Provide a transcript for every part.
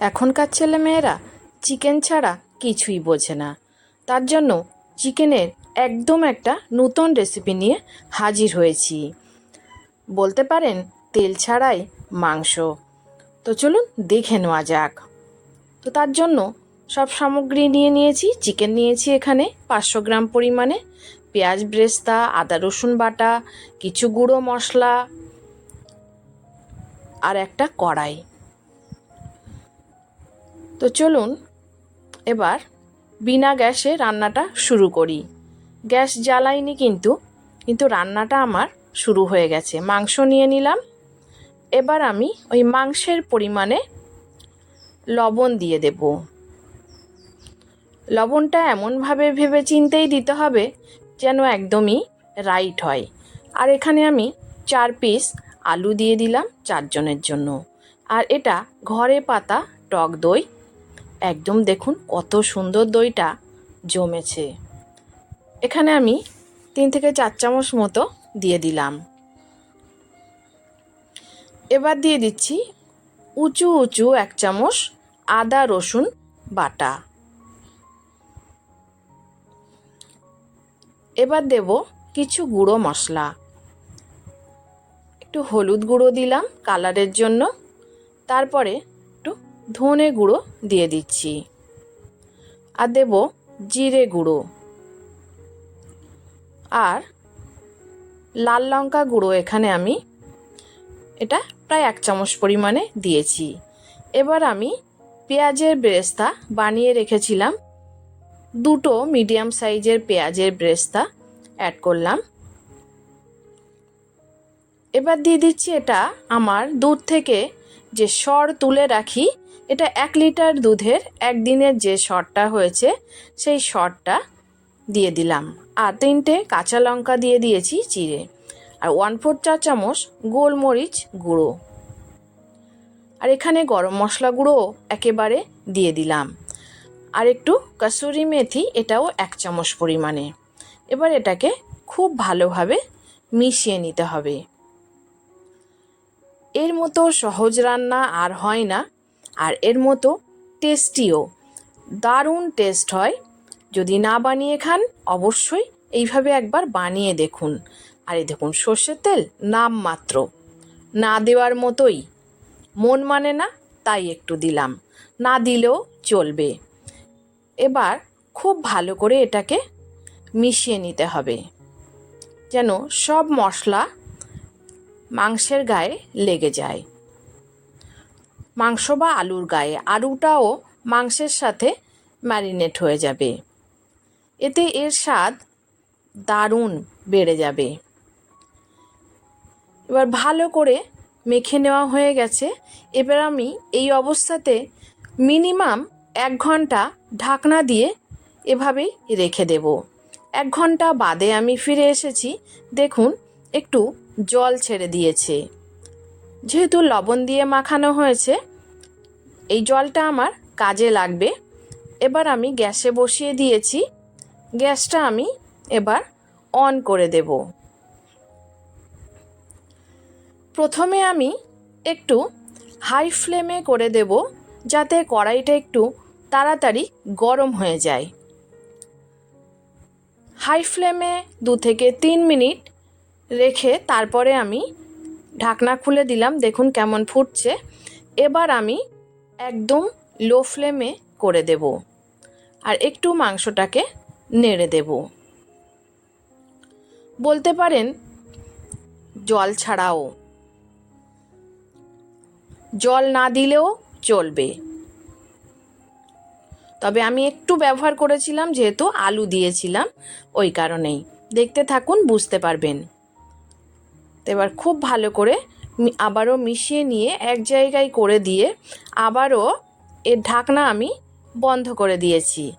এখনকার ছেলে মেয়েরা চিকেন ছাড়া কিছুই বোঝে না। তার জন্য চিকেনের একদম একটা নতুন রেসিপি নিয়ে হাজির হয়েছি। বলতে পারেন তেল ছাড়াই মাংস। তো চলুন দেখে নেওয়া যাক। তো তার জন্য সব সামগ্রী নিয়ে নিয়েছি, চিকেন নিয়েছি এখানে পাঁচশো গ্রাম পরিমাণে। পেঁয়াজ, ব্রেস্তা, আদা, রসুন বাটা, কিছু গুঁড়ো মশলা আর একটা কড়াই। তো চলুন এবার বিনা গ্যাসে রান্নাটা শুরু করি। গ্যাস জ্বালাইনি কিন্তু কিন্তু রান্নাটা আমার শুরু হয়ে গেছে। মাংস নিয়ে নিলাম। এবার আমি ওই মাংসের পরিমাণে লবণ দিয়ে দেব। লবণটা এমনভাবে ভেবে চিন্তেই দিতে হবে যেন একদমই রাইট হয়। আর এখানে আমি চার পিস আলু দিয়ে দিলাম চারজনের জন্য। আর এটা ঘরে পাতা, টক দই একদম দেখুন কত সুন্দর দইটা জমেছে। এখানে আমি তিন থেকে চার চামচ মতো দিয়ে দিলাম। এবার দিয়ে দিচ্ছি উঁচু উঁচু এক চামচ আদা রসুন বাটা। এবার দেব কিছু গুঁড়ো মশলা। একটু হলুদ গুঁড়ো দিলাম কালারের জন্য। তারপরে ধনে গুঁড়ো দিয়ে দিচ্ছি। আর দেব জিরে গুঁড়ো। আর লাল লঙ্কা গুঁড়ো এখানে আমি এটা প্রায় এক চামচ পরিমাণে দিয়েছি। এবার আমি পেঁয়াজের ব্রেস্তা বানিয়ে রেখেছিলাম। দুটো মিডিয়াম সাইজের পেঁয়াজের ব্রেস্তা অ্যাড করলাম। এবার দিয়ে দিচ্ছি এটা আমার দুধ থেকে যে সর তুলে রাখি এটা এক লিটার দুধের একদিনের যে সরটা হয়েছে, সেই সরটা দিয়ে দিলাম। আর তিনটে কাঁচা লঙ্কা দিয়ে দিয়েছি চিড়ে। আর ওয়ান ফোর চা চামচ গোলমরিচ গুঁড়ো। আর এখানে গরম মশলা গুঁড়ো একেবারে দিয়ে দিলাম। আর একটু কাসুরি মেথি, এটাও এক চামচ পরিমাণে। এবার এটাকে খুব ভালোভাবে মিশিয়ে নিতে হবে। এর মতো সহজ রান্না আর হয় না। আর এর মতো টেস্টিও। দারুণ টেস্ট হয়। যদি না বানিয়ে খান, অবশ্যই এইভাবে একবার বানিয়ে দেখুন। আর এই দেখুন, সর্ষের তেল নাম মাত্র না দেওয়ার মতোই। মন মানে না, তাই একটু দিলাম। না দিলেও চলবে। এবার খুব ভালো করে এটাকে মিশিয়ে নিতে হবে। যেন সব মশলা মাংসের গায়ে লেগে যায়। মাংস বা আলুর গায়ে আলুটাও মাংসের সাথে ম্যারিনেট হয়ে যাবে। এতে এর স্বাদ দারুণ বেড়ে যাবে। এবার ভালো করে মেখে নেওয়া হয়ে গেছে। এবার আমি এই অবস্থাতে মিনিমাম এক ঘণ্টা ঢাকনা দিয়ে এভাবেই রেখে দেব। এক ঘণ্টা বাদে আমি ফিরে এসেছি। দেখুন, একটু জল ছেড়ে দিয়েছে। যেহেতু লবণ দিয়ে মাখানো হয়েছে, এই জলটা আমার কাজে লাগবে। এবার আমি গ্যাসে বসিয়ে দিয়েছি। গ্যাসটা আমি এবার অন করে দেব। প্রথমে আমি একটু হাই ফ্লেমে করে দেব, যাতে কড়াইটা একটু তাড়াতাড়ি গরম হয়ে যায়। হাই ফ্লেমে দু থেকে তিন মিনিট রেখে তারপরে আমি ঢাকনা খুলে দিলাম, দেখুন কেমন ফুটছে। এবার আমি একদম লো ফ্লেমে করে দেব আর একটু মাংসটাকে নেড়ে দেব। বলতে পারেন জল ছাড়াও। জল না দিলেও চলবে। তবে আমি একটু ব্যবহার করেছিলাম, যেহেতু আলু দিয়েছিলাম, ওই কারণেই। দেখতে থাকুন, বুঝতে পারবেন। এবার খুব ভালো করে আবারও মিশিয়ে নিয়ে এক জায়গায় করে দিয়ে আবারও এর ঢাকনা আমি বন্ধ করে দিয়েছি।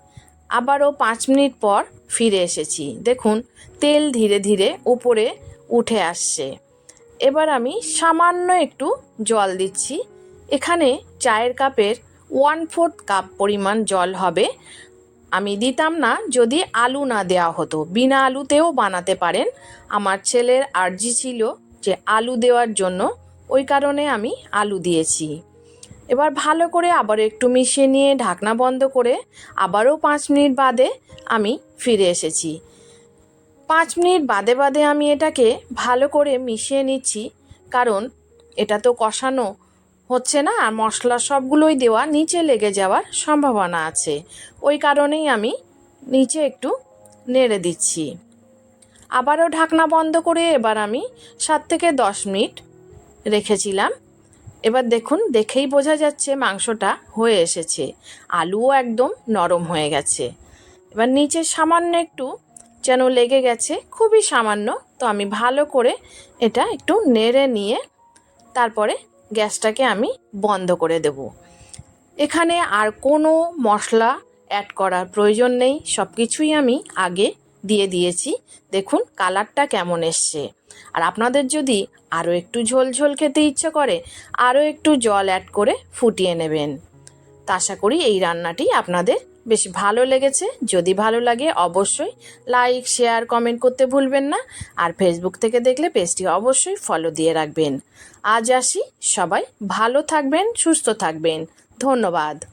আবারও পাঁচ মিনিট পর ফিরে এসেছি। দেখুন, তেল ধীরে ধীরে উপরে উঠে আসছে। এবার আমি সামান্য একটু জল দিচ্ছি। এখানে চায়ের কাপের ওয়ান ফোর্থ কাপ পরিমাণ জল হবে। আমি দিতাম না যদি আলু না দেওয়া হতো। বিনা আলুতেও বানাতে পারেন। আমার ছেলের আর্জি ছিল যে আলু দেওয়ার জন্য। ওই কারণে আমি আলু দিয়েছি। এবার ভালো করে আবার একটু মিশিয়ে নিয়ে ঢাকনা বন্ধ করে আবারও পাঁচ মিনিট বাদে আমি ফিরে এসেছি। পাঁচ মিনিট বাদে বাদে আমি এটাকে ভালো করে মিশিয়ে নিচ্ছি। কারণ এটা তো কষানো হচ্ছে না, আর মশলা সবগুলোই দেওয়া নিচে লেগে যাওয়ার সম্ভাবনা আছে। ওই কারণেই আমি নিচে একটু নেড়ে দিচ্ছি। আবারও ঢাকনা বন্ধ করে এবার আমি সাত থেকে দশ মিনিট রেখেছিলাম। এবার দেখুন, দেখেই বোঝা যাচ্ছে মাংসটা হয়ে এসেছে। আলুও একদম নরম হয়ে গেছে। এবার নিচে সামান্য একটু যেন লেগে গেছে, খুবই সামান্য। তো আমি ভালো করে এটা একটু নেড়ে নিয়ে তারপরে গ্যাসটাকে আমি বন্ধ করে দেব। এখানে আর কোনো মশলা অ্যাড করার প্রয়োজন নেই। সব কিছুই আমি আগে দিয়ে দিয়েছি। দেখুন কালারটা কেমন এসছে। আর আপনাদের যদি আরও একটু ঝোল ঝোল খেতে ইচ্ছে করে আরও একটু জল অ্যাড করে ফুটিয়ে নেবেন। তা আশা করি এই রান্নাটি আপনাদের বেশ ভালো লেগেছে। যদি ভালো লাগে অবশ্যই লাইক শেয়ার কমেন্ট করতে ভুলবেন না। আর ফেসবুক থেকে দেখলে পেজটি অবশ্যই ফলো দিয়ে রাখবেন। আজ আসি। সবাই ভালো থাকবেন, সুস্থ থাকবেন। ধন্যবাদ।